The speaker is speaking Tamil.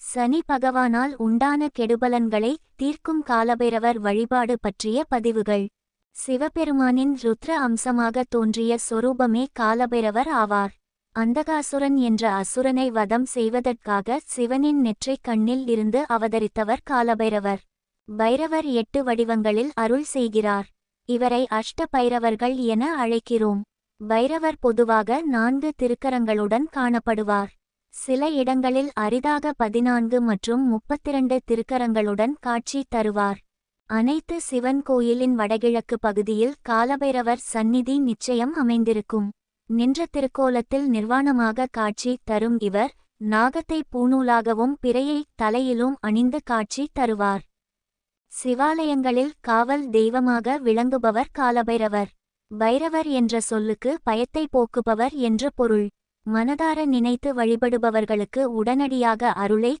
சனி பகவானால் உண்டான கெடுபலன்களை தீர்க்கும் காலபைரவர் வழிபாடு பற்றிய பதிவுகள். சிவபெருமானின் ருத்ர அம்சமாக தோன்றிய சொரூபமே காலபைரவர் ஆவார். அந்தகாசுரன் என்ற அசுரனை வதம் செய்வதற்காக சிவனின் நெற்றை கண்ணில் இருந்து அவதரித்தவர் காலபைரவர். பைரவர் எட்டு வடிவங்களில் அருள் செய்கிறார். இவரை அஷ்ட பைரவர்கள் என அழைக்கிறோம். பைரவர் பொதுவாக நான்கு திருக்கரங்களுடன் காணப்படுவார். சில இடங்களில் அரிதாக பதினான்கு மற்றும் முப்பத்திரண்டு திருக்கரங்களுடன் காட்சி தருவார். அனைத்து சிவன் கோயிலின் வடகிழக்கு பகுதியில் காலபைரவர் சந்நிதி நிச்சயம் அமைந்திருக்கும். நின்ற திருக்கோலத்தில் நிர்வாணமாக காட்சி தரும் இவர் நாகத்தை பூணூலாகவும் பிறையை தலையிலும் அணிந்து காட்சி தருவார். சிவாலயங்களில் காவல் தெய்வமாக விளங்குபவர் காலபைரவர். பைரவர் என்ற சொல்லுக்கு பயத்தை போக்குபவர் என்று பொருள். மனதார நினைத்து வழிபடுபவர்களுக்கு உடனடியாக அருளை